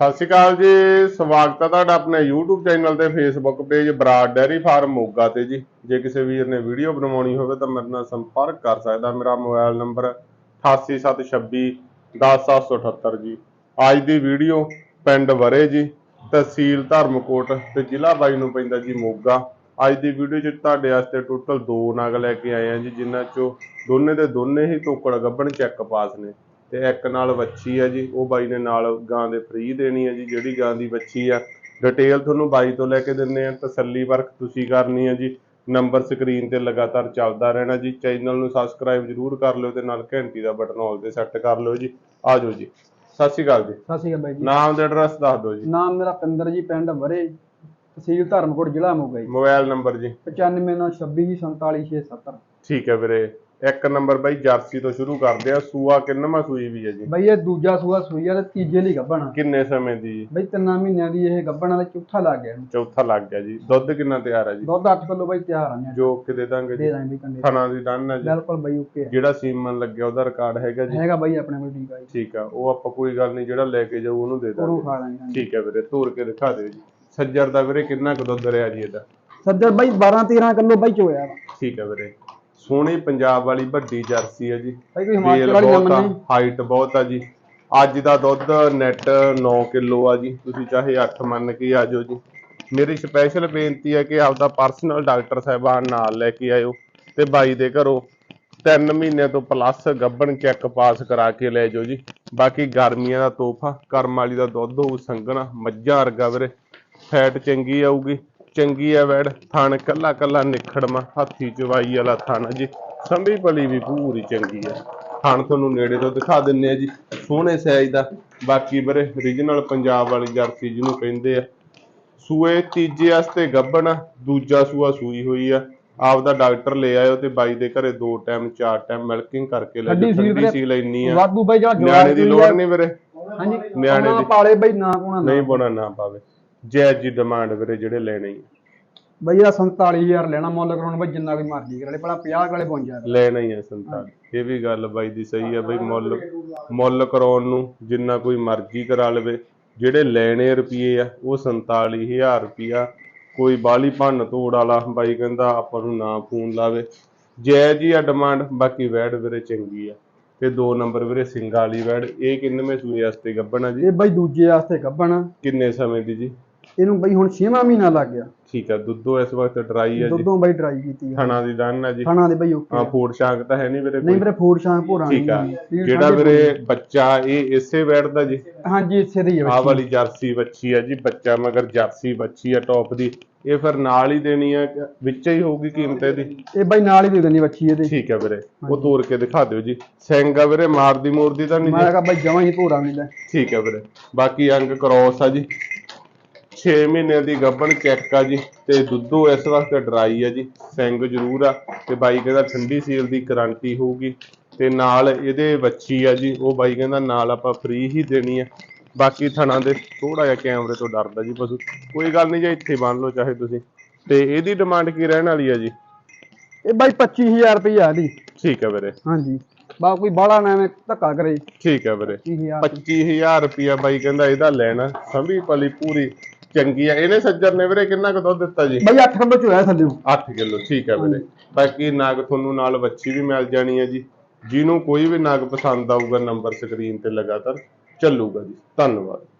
ਸਤਿ ਸ਼੍ਰੀ ਅਕਾਲ ਜੀ, ਸਵਾਗਤ ਹੈ ਤੁਹਾਡਾ ਆਪਣੇ YouTube ਚੈਨਲ ਤੇ Facebook page Brar dairy farm Moga ਤੇ ਜੀ। ਜੇ ਕਿਸੇ ਵੀਰ ਨੇ ਵੀਡੀਓ ਬਣਵਾਉਣੀ ਹੋਵੇ ਤਾਂ ਮੇਰੇ ਨਾਲ ਸੰਪਰਕ ਕਰ ਸਕਦਾ। ਮੇਰਾ ਮੋਬਾਈਲ ਨੰਬਰ 8876 10778 ਜੀ। ਅੱਜ ਦੀ ਵੀਡੀਓ ਪਿੰਡ ਵਰੇ ਜੀ, ਤਹਿਸੀਲ ਧਰਮਕੋਟ ਤੇ ਜ਼ਿਲ੍ਹਾ ਬਾਈ ਨੂੰ ਪੈਂਦਾ ਜੀ, ਮੋਗਾ। ਅੱਜ ਦੀ ਵੀਡੀਓ 'ਚ ਤੁਹਾਡੇ ਵਾਸਤੇ ਟੋਟਲ ਦੋ ਨਗ ਲੈ ਕੇ ਆਏ ਆ ਜੀ, ਜਿਨ੍ਹਾਂ 'ਚੋਂ ਦੋਨੇ ਦੇ ਦੋਨੇ ਹੀ ਟੋਕੜ ਗੱਬਣ ਚੈੱਕ ਪਾਸ ਨੇ। ਤੇ ਇੱਕ ਨਾਲ ਵੱਛੀ ਆ ਜੀ ਉਹ ਬਾਈ ਨੇ ਨਾਲ ਗਾਂ ਦੇ ਫ੍ਰੀ ਦੇਣੀ ਆ ਜੀ ਜਿਹੜੀ ਗਾਂ ਦੀ ਵੱਛੀ ਆ। ਡਿਟੇਲ ਤੁਹਾਨੂੰ ਬਾਈ ਤੋਂ ਲੈ ਕੇ ਦਿੰਨੇ ਆ ਤਸੱਲੀ ਵਰਕ ਤੁਸੀਂ ਕਰਨੀ ਆ ਜੀ। ਨੰਬਰ ਸਕਰੀਨ ਤੇ ਲਗਾਤਾਰ ਚੱਲਦਾ ਰਹਿਣਾ ਜੀ। ਚੈਨਲ ਨੂੰ ਸਬਸਕ੍ਰਾਈਬ ਜਰੂਰ ਕਰ ਲਿਓ ਤੇ ਨਾਲ ਘੰਟੀ ਦਾ ਬਟਨ ਆਲ ਤੇ ਸੈੱਟ ਕਰ ਲਿਓ ਜੀ। ਆ ਜਾਓ ਜੀ। ਸਤਿ ਸ਼੍ਰੀ ਅਕਾਲ ਜੀ। ਸਤਿ ਸ਼੍ਰੀ ਅਕਾਲ ਬਾਈ ਜੀ। ਨਾਮ ਤੇ ਐਡਰੈਸ ਦੱਸ ਦਿਓ ਜੀ। ਨਾਮ ਮੇਰਾ ਪਿੰਦਰ ਜੀ ਪਿੰਡ ਵਰੇ ਤਹਿਸੀਲ ਧਰਮਕੋਟ ਜ਼ਿਲ੍ਹਾ ਮੋਗਾ ਜੀ। ਮੋਬਾਈਲ ਨੰਬਰ ਜੀ 9526 ਜੀ 47670 ਠੀਕ ਹੈ ਵੀਰੇ। ਇੱਕ ਨੰਬਰ ਬਾਈ ਜਰਸੀ ਤੋਂ ਸ਼ੁਰੂ ਕਰਦੇ ਆ। ਸੂਆ ਕਿੰਨਵਾਂ ਸੂਈ ਵੀ ਹੈ ਜੀ? ਬਈ ਇਹ ਦੂਜਾ ਸੂਆ ਸੂਈ ਆ ਤੇ ਤੀਜੇ ਲਈ ਗੱਭਣਾ। ਕਿੰਨੇ ਸਮੇਂ ਦੀ? ਬਈ ਤਿੰਨਾਂ ਮਹੀਨਿਆਂ ਦੀ ਇਹ ਗੱਭਣਾ ਦਾ ਚੌਥਾ ਲੱਗ ਗਿਆ ਇਹਨੂੰ। ਚੌਥਾ ਲੱਗ ਗਿਆ ਜੀ। ਦੁੱਧ ਕਿੰਨਾ ਤਿਆਰ ਹੈ ਜੀ? ਦੁੱਧ 8 ਕਿਲੋ ਬਈ ਤਿਆਰ ਆ ਨੇ ਜੋ ਕਿ ਦੇ ਦਾਂਗੇ ਦੇ ਜੀ ਦਾਂਗੇ ਬਈ ਕੰਡੇ ਥਣਾ ਦੀ ਡਨ ਹੈ ਜੀ। ਬਿਲਕੁਲ ਬਈ ਓਕੇ ਜਿਹੜਾ ਸੀਮਨ ਲੱਗਿਆ ਉਹਦਾ ਰਿਕਾਰਡ ਹੈਗਾ ਜੀ? ਹੈਗਾ ਬਈ ਆਪਣੇ ਕੋਲ ਠੀਕ ਆ ਜੀ। ਠੀਕ ਆ। ਉਹ ਆਪਾਂ ਕੋਈ ਗੱਲ ਨਹੀਂ ਜਿਹੜਾ ਲੈ ਕੇ ਜਾਊ ਉਹਨੂੰ ਦੇ ਉਹਨੂੰ ਦਾਂਗੇ ਖਾ ਲਾਂਗੇ ਹਾਂਜੀ। ਠੀਕ ਹੈ ਵੀਰੇ ਤੋੜ ਕੇ ਦਿਖਾ ਦਿਓ ਜੀ। ਸੱਜਰ ਦਾ ਵੀਰੇ ਕਿੰਨਾ ਕੁ ਦੁੱਧ ਰਿਹਾ ਜੀ ਇਹਦਾ? ਸੱਜਰ ਬਈ 12 13 ਕਿਲੋ ਬਈ ਚੋਇਆ ਵਾ। ਠੀਕ ਹੈ ਵੀਰੇ। ਸੋਹਣੀ ਪੰਜਾਬ ਵਾਲੀ ਵੱਡੀ ਜਰਸੀ ਹੈ ਜੀ। ਕੋਈ ਹਿਮਾਚਲ ਵਾਲੀ ਬਹੁਤ ਆ ਹਾਈਟ ਬਹੁਤ ਆ ਜੀ। ਅੱਜ ਦਾ ਦੁੱਧ ਨੈਟ 9 ਕਿਲੋ ਆ ਜੀ। ਤੁਸੀਂ ਚਾਹੇ 8 ਮੰਨ ਕੇ ਆ ਜਾਓ ਜੀ। ਮੇਰੀ ਸਪੈਸ਼ਲ ਬੇਨਤੀ ਹੈ ਕਿ ਆਪਦਾ ਪਰਸਨਲ ਡਾਕਟਰ ਸਾਹਿਬਾਨ ਨਾਲ ਲੈ ਕੇ ਆਇਓ ਤੇ ਬਾਈ ਦੇ ਘਰੋਂ ਤਿੰਨ ਮਹੀਨੇ ਤੋਂ ਪਲੱਸ ਗੱਬਣ ਚੈੱਕ ਪਾਸ ਕਰਾ ਕੇ ਲੈ ਜਾਓ ਜੀ। ਬਾਕੀ ਗਰਮੀਆਂ ਦਾ ਤੋਹਫਾ ਕਰਮ ਵਾਲੀ ਦਾ ਦੁੱਧ ਹੋਊ ਸੰਘਣਾ ਮੱਝਾਂ ਵਰਗਾ ਵੀਰੇ। ਫੈਟ ਚੰਗੀ ਆਊਗੀ। ਚੰਗੀ ਆ ਵੈੜ ਥਣ ਕੱਲਾ ਕੱਲਾ ਨਿਖੜਮਾ ਹਾਥੀ ਚਵਾਈ ਵਾਲਾ ਥਣ ਜੀ। ਸੰਭੀ ਪਲੀ ਵੀ ਪੂਰੀ ਚੰਗੀ ਆ। ਥਣ ਤੁਹਾਨੂੰ ਨੇੜੇ ਤੋਂ ਦਿਖਾ ਦਿੰਨੇ ਆ ਜੀ ਸੋਹਣੇ ਸਾਈਜ਼ ਦਾ। ਬਾਕੀ ਵੀਰੇ ਰੀਜਨਲ ਪੰਜਾਬ ਵਾਲੀ ਜਰਸੀ ਜਿਹਨੂੰ ਕਹਿੰਦੇ ਆ। ਸੂਏ ਤੀਜੇ ਵਾਸਤੇ ਗੱਭਣ ਆ, ਦੂਜਾ ਸੂਆ ਸੂਈ ਹੋਈ ਆ। ਆਪਦਾ ਡਾਕਟਰ ਲੈ ਆਇਓ ਤੇ ਬਾਈ ਦੇ ਘਰੇ ਦੋ ਟਾਈਮ ਚਾਰ ਟਾਈਮ ਮਿਲਕਿੰਗ ਕਰਕੇ ਲੈ ਜਾਓ। ਠੰਡੀ। ਸੀਲ ਇੰਨੀ ਆ। ਵਾਧੂ ਬਈ ਜਿਹੜਾ ਨਿਆਣੇ ਦੀ ਲੋੜ ਨਹੀਂ ਵੀਰੇ। ਹਾਂਜੀ। ਨਿਆਣੇ ਦੀ। ਪਾਲੇ ਬਈ ਨਾ ਕੋਣਾ ਨਹੀਂ ਬੋਣਾ ਨਾ ਪਾਵੇ। ਜੈ ਜੀ ਡਿਮਾਂਡ ਵੀਰੇ ਜਿਹੜੇ ਲੈਣੇ ਹੀ। ਬਈ ਇਹਦਾ 47000 ਲੈਣਾ ਮੁੱਲ ਕਰਾਉਣ ਬਈ ਜਿੰਨਾ ਕੋਈ ਮਰਜ਼ੀ ਕਰਾ ਲੈ ਪਹਿਲਾਂ 50 ਵਾਲੇ ਪਹੁੰਚ ਜਾ ਲੈਣਾ ਹੀ ਹੈ। ਸੰਤਾਨ ਇਹ ਵੀ ਗੱਲ ਬਾਈ ਦੀ ਸਹੀ ਹੈ ਬਈ ਮੁੱਲ ਮੁੱਲ ਕਰਾਉਣ ਨੂੰ ਜਿੰਨਾ ਕੋਈ ਮਰਜ਼ੀ ਕਰਾ ਲਵੇ। ਜਿਹੜੇ ਲੈਣੇ ਰੁਪਏ ਆ ਉਹ 47000 ਰੁਪਿਆ ਕੋਈ ਬਾਲੀ ਭੰਨ ਤੋੜ ਵਾਲਾ ਬਾਈ ਕਹਿੰਦਾ ਆਪਾਂ ਨੂੰ ਨਾ ਫੋਨ ਲਾਵੇ। ਜੈ ਜੀ ਆ ਡਿਮਾਂਡ ਬਾਕੀ ਵੈੜ ਵੀਰੇ ਚੰਗੀ ਆ। ਤੇ ਦੋ ਨੰਬਰ ਵੀਰੇ ਸਿੰਘਾਂ ਵਾਲੀ ਵੈੜ ਇਹ ਕਿੰਨਵੇਂ ਸੂਏ ਵਾਸਤੇ ਗੱਬਣਾ ਜੀ? ਇਹ ਬਈ ਦੂਜੇ ਵਾਸਤੇ ਗੱਭਣ ਕਿੰਨੇ ਸਮੇਂ ਦੀ ਜੀ? ਇਹਨੂੰ ਬਈ ਹੁਣ 6ਵਾਂ ਮਹੀਨਾ ਲੱਗ ਗਿਆ। ਠੀਕ ਆ ਦੁੱਧੋ ਇਸ ਵਕਤ ਡਰਾਈ ਆ ਜੀ। ਦੁੱਧੋਂ ਬਈ ਡਰਾਈ ਕੀਤੀ ਆ। ਥਣਾ ਦੀ ਡਨ ਆ ਜੀ। ਖਾਣਾ ਦੇ ਬਈ ਓਕੇ ਹਾਂ ਫੂਡ ਸ਼ਾਂਕ ਤਾਂ ਹੈ ਨਹੀਂ ਵੀਰੇ ਨਹੀਂ ਕੋਈ। ਵੀਰੇ ਫੂਡ ਸ਼ਾਂਕ ਭੋਰਾ ਠੀਕ ਆ। ਜਿਹੜਾ ਵੀਰੇ ਬੱਚਾ ਇਹ ਇਸੇ ਬੈਠਦਾ ਜੀ। ਹਾਂਜੀ ਇਸੇ ਦੀ ਹੈ ਆਹ ਬੱਚੀ। ਵਾਲੀ ਜਰਸੀ ਬੱਚੀ ਆ ਜੀ ਬੱਚਾ ਮਗਰ ਜਰਸੀ ਬੱਚੀ ਆ ਟੌਪ ਦੀ। ਇਹ ਫਿਰ ਨਾਲ ਹੀ ਦੇਣੀ ਆ ਕਿ ਵਿੱਚ ਹੀ ਹੋਊਗੀ ਕੀਮਤ ਇਹਦੀ? ਇਹ ਬਈ ਨਾਲ ਹੀ ਦੇ ਦੇਣੀ ਬੱਚੀ ਇਹਦੇ। ਠੀਕ ਆ ਵੀਰੇ। ਉਹ ਤੋੜ ਕੇ ਦਿਖਾ ਦਿਓ ਜੀ। ਸਿੰਘ ਆ ਵੀਰੇ ਮਾਰਦੀ ਮੂਰਦੀ ਤਾਂ ਨਹੀਂ ਮੈਂ ਜੀ। ਕਿਹਾ ਬਈ ਜਮਾਂ ਹੀ ਭੋਰਾ ਨਹੀਂ ਲੈ। ਠੀਕ ਆ ਵੀਰੇ। ਬਾਕੀ ਅੰਗ ਕ੍ਰੋਸ ਆ ਜੀ। 6 ਮਹੀਨੇ ਦੀ ਗੱਭਣ ਚੈੱਕ ਆ ਜੀ ਤੇ ਦੁੱਧੋ ਇਸ ਵਕਤ ਡਰਾਈ ਆ ਜੀ ਸਿੰਘ ਜ਼ਰੂਰ ਆ ਤੇ ਬਾਈ ਕਹਿੰਦਾ ਠੰਡੀ ਸੀਲ ਦੀ ਗਾਰੰਟੀ ਹੋਊਗੀ ਤੇ ਨਾਲ ਇਹਦੇ ਬੱਚੀ ਆ ਜੀ ਉਹ ਬਾਈ ਕਹਿੰਦਾ ਨਾਲ ਆਪਾਂ ਫ੍ਰੀ ਹੀ ਦੇਣੀ ਆ। ਬਾਕੀ ਥਣਾ ਦੇ ਥੋੜਾ ਜਿਹਾ ਕੈਮਰੇ ਤੋਂ ਡਰਦਾ ਜੀ ਪਸ਼ੂ। ਕੋਈ ਗੱਲ ਨਹੀਂ ਜੀ ਇੱਥੇ ਬੰਨ ਲਓ ਚਾਹੇ ਤੁਸੀਂ। ਤੇ ਇਹਦੀ ਡਿਮਾਂਡ ਕੀ ਰਹਿਣ ਵਾਲੀ ਆ ਜੀ? ਇਹ ਬਈ 25000 ਰੁਪਏ ਆ ਦੀ ਠੀਕ ਆ ਵੀਰੇ। ਹਾਂਜੀ। ਬਾ ਕੋਈ ਬਾਲਾ ਨਾ ਐਵੇਂ ਧੱਕਾ ਕਰੇ। ਠੀਕ ਆ ਵੀਰੇ। 25000 25000 ਰੁਪਿਆ ਬਾਈ ਕਹਿੰਦਾ ਇਹਦਾ ਲੈਣਾ ਸੰਭੀ ਪਲੀ ਪੂਰੀ। ਚੰਗੀ ਆ। ਇਹਨੇ ਸੱਜਰ ਨੇ ਵੀਰੇ ਕਿੰਨਾ ਕੁ ਦੁੱਧ ਦਿੱਤਾ ਜੀ? ਬਈ 8 ਕਿਲੋ ਚ ਹੋਇਆ ਥੱਲੇ 8 ਕਿਲੋ ਠੀਕ ਹੈ ਵੀਰੇ। ਬਾਕੀ ਨਾਗ ਤੁਹਾਨੂੰ ਨਾਲ ਵੱਛੀ ਵੀ ਮਿਲ ਜਾਣੀ ਹੈ ਜੀ। ਜਿਹਨੂੰ ਕੋਈ ਵੀ ਨਾਗ ਪਸੰਦ ਆਊਗਾ ਨੰਬਰ ਸਕਰੀਨ ਤੇ ਲਗਾਤਾਰ ਚੱਲੂਗਾ ਜੀ। ਧੰਨਵਾਦ।